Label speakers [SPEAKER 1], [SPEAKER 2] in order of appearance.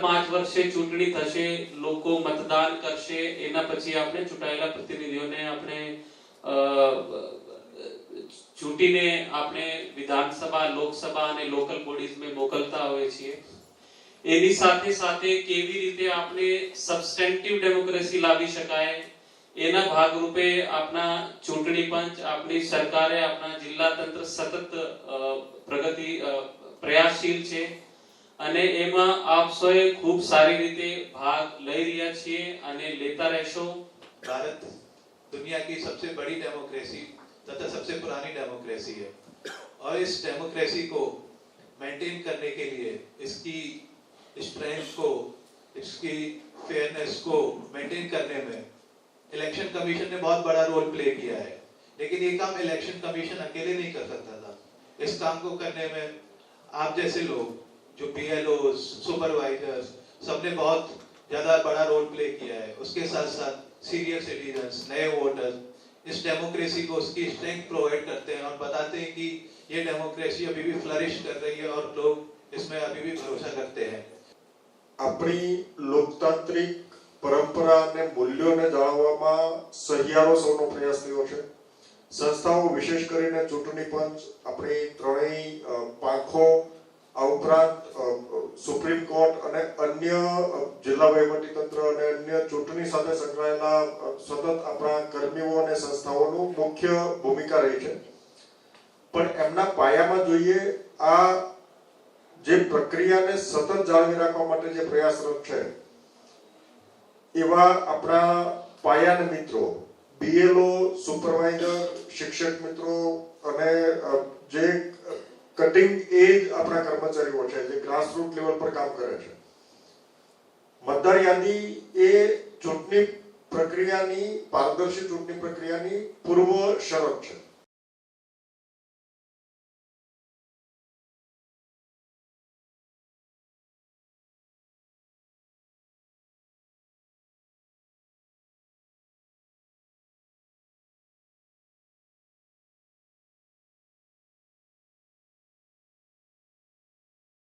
[SPEAKER 1] પાંચ વર્ષે ચૂંટણી થશે, લોકો મતદાન કરશે, એના પછી આપણે ચૂંટાયેલા પ્રતિનિધિઓને આપણે ચૂંટીને આપણે વિધાનસભા, લોકસભા અને લોકલ બોડીઝમાં મોકલતા હોઈએ છીએ. એની સાથે સાથે કેવી રીતે આપણે સબસ્ટેન્ટિવ ડેમોક્રેસી લાવી શકાય, એના ભાગરૂપે આપણા ચૂંટણી પંચ આપણી સરકારે આપણા જિલ્લા તંત્ર સતત પ્રગતિ પ્રયાસશીલ છે. અને એમાં આપ સૌએ ખૂબ સારી રીતે ભાગ લઈ રહ્યા છીએ અને લેતા રહેશો
[SPEAKER 2] भारत दुनिया की सबसे बड़ी डेमोक्रेसी तथा सबसे पुरानी डेमोक्रेसी है और इस डेमोक्रेसी को मेंटेन करने के लिए इसकी स्ट्रेंथ को इसकी फेयरनेस को मेंटेन करने में इलेक्शन कमीशन ने बहुत बड़ा रोल प्ले किया है लेकिन ये काम इलेक्शन कमीशन अकेले नहीं कर सकता था इस काम को करने में आप जैसे लोग जो पी सुपरवाइजर्स सबने बहुत ज्यादा बड़ा रोल प्ले किया है उसके साथ साथ सीनियर सिटीजन्स नए वोटर्स इस डेमोक्रेसी को उसकी स्ट्रेंथ प्रोवाइड करते हैं और बताते हैं कि ये डेमोक्रेसी अभी भी फ्लरिश कर रही है और लोग इसमें अभी भी भरोसा करते हैं
[SPEAKER 3] આપણી લોકતાંત્રિક પરંપરા અને મૂલ્યોને જાળવવામાં સહિયારો સૌનો પ્રયાસ થયો છે સંસ્થાઓ વિશેષ કરીને ચૂંટણી પંચ આપણી ત્રણેય અ, પાંખો આ ઉપરાંત સુપ્રીમ કોર્ટ અને અન્ય જિલ્લા વહીવટી તંત્ર અને અન્ય ચૂંટણી સાથે સંકળાયેલા સતત આપણા કર્મીઓ અને સંસ્થાઓનું મુખ્ય ભૂમિકા રહી છે. પણ એમના પાયામાં જોઈએ, આ જે પ્રક્રિયાને સતત જાળવી રાખવા માટે જે પ્રયાસરત છે, એવા આપણા પાયાના મિત્રો બીએલઓ સુપરવાઇઝર શિક્ષક મિત્રો અને જે કટિંગ એજ આપણા કર્મચારીઓ છે, જે ગ્રાસરૂટ લેવલ પર કામ કરે છે. મતદાર યાદી એ ચૂંટણી પ્રક્રિયાની, પારદર્શી ચૂંટણી પ્રક્રિયાની પૂર્વ શરત છે.